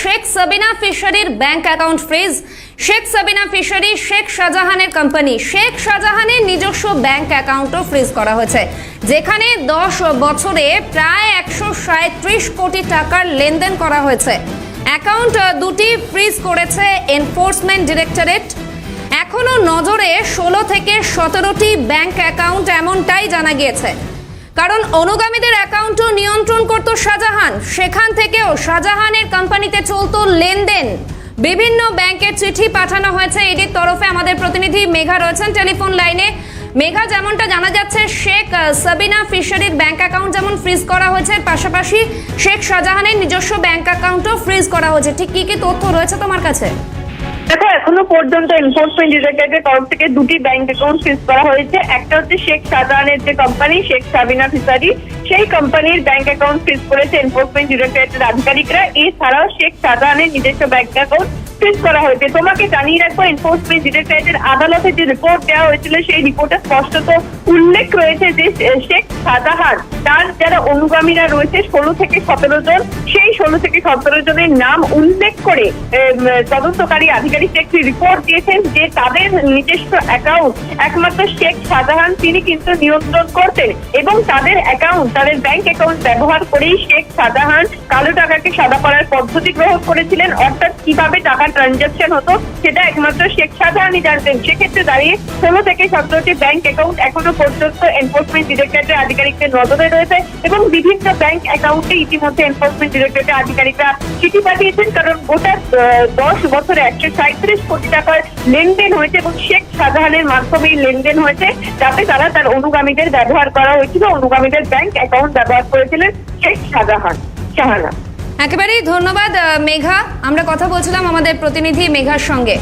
Sheikh Sabina ফিশারির bank account freeze. Sheikh Sabina fishery, Sheikh শাহজাহানের company. Sheikh শাহজাহানের নিজস্ব ব্যাংক অ্যাকাউন্টও ফ্রিজ করা হয়েছে, যেখানে দশ বছরে প্রায় একশো সাঁত্রিশ কোটি টাকার লেনদেন করা হয়েছে। অ্যাকাউন্ট দুটি ফ্রিজ করেছে এনফোর্সমেন্ট ডিরেক্টরেট। এখনও নজরে ষোলো থেকে সতেরোটি ব্যাংক অ্যাকাউন্ট এমনটাই জানা গিয়েছে। কারণ অনুগামীদের অ্যাকাউন্টও নিয়ন্ত্রণ করত শাহজাহান। সেখান থেকেও শাহজাহানের কোম্পানিতে চলত লেনদেন। বিভিন্ন ব্যাংকের চিঠি পাঠানো হয়েছে ইডির তরফে। আমাদের প্রতিনিধি মেঘা রয়েছেন টেলিফোন লাইনে। মেঘা, যেমনটা জানা যাচ্ছে, শেখ সাবিনা ফিশারির ব্যাংক অ্যাকাউন্ট যেমন ফ্রিজ করা হয়েছে পাশাপাশি শেখ শাহজাহানের নিজস্ব ব্যাংক অ্যাকাউন্টও ফ্রিজ করা হয়েছে। ঠিক কি কি তথ্য রয়েছে তোমার কাছে? দেখো, এখনও পর্যন্ত এনফোর্সমেন্ট ডিরেক্টরেটের তরফ থেকে দুটি ব্যাংক অ্যাকাউন্ট সিজ করা হয়েছে। একটা হচ্ছে শেখ সাদানের যে কোম্পানি শেখ সাবিনা ফিসারি সেই কোম্পানির ব্যাংক অ্যাকাউন্ট সিজ করেছে এনফোর্সমেন্ট ডিরেক্টরেটের আধিকারিকরা। এছাড়াও শেখ সাদানের নিজস্ব ব্যাংক অ্যাকাউন্ট ফ্রিজ করা হয়েছে। তোমাকে জানিয়ে রাখব এনফোর্সমেন্ট ডিরেক্টরেটের আদালতে যে রিপোর্ট দেওয়া হয়েছিল, সেই রিপোর্টে স্পষ্টত উল্লেখ রয়েছে যে শেখ শাহজাহান তার যারা অনুগামীরা রয়েছে, ষোলো থেকে সতেরো জন, সেই ষোলো থেকে সতেরো জনের নাম উল্লেখ করে তদন্তকারী আধিকারিক একটি রিপোর্ট দিয়েছেন যে, তাদের নিজস্ব অ্যাকাউন্ট একমাত্র শেখ শাহজাহান তিনি কিন্তু নিয়ন্ত্রণ করতেন এবং তাদের অ্যাকাউন্ট তাদের ব্যাংক অ্যাকাউন্ট ব্যবহার করেই শেখ শাহজাহান কালো টাকাকে সাদা করার পদ্ধতি গ্রহণ করেছিলেন। অর্থাৎ কীভাবে টাকা ট্রানজাকশন হতো, সেটা একমাত্র শেখ শাহজাহানই জানতেন সেক্ষেত্রে দাঁড়িয়ে ষোলো থেকে সতেরোটি ব্যাংক অ্যাকাউন্ট এখনও পর্যন্ত এনফোর্সমেন্ট ডিরেক্টরেটের আধিকারিকদের নজরে রয়েছে এবং বিভিন্ন ব্যাংক অ্যাকাউন্টে ইতিমধ্যে এনফোর্সমেন্ট ডিরেক্টরেটের আধিকারিকরা চিঠি পাঠিয়েছেন। কারণ গোটা দশ বছরে একশো সাঁত্রিশ কোটি টাকার লেনদেন হয়েছে এবং শেখ শাহজাহানের মাধ্যমেই লেনদেন হয়েছে, যাতে তারা তার অনুগামীদের ব্যবহার করা হয়েছিল। অনুগামীদের ব্যাংক অ্যাকাউন্ট ব্যবহার করেছিলেন শেখ শাহজাহান, শাহানা। একেবারেই ধন্যবাদ মেঘা। আমরা কথা বলছিলাম আমাদের প্রতিনিধি মেঘার সঙ্গে।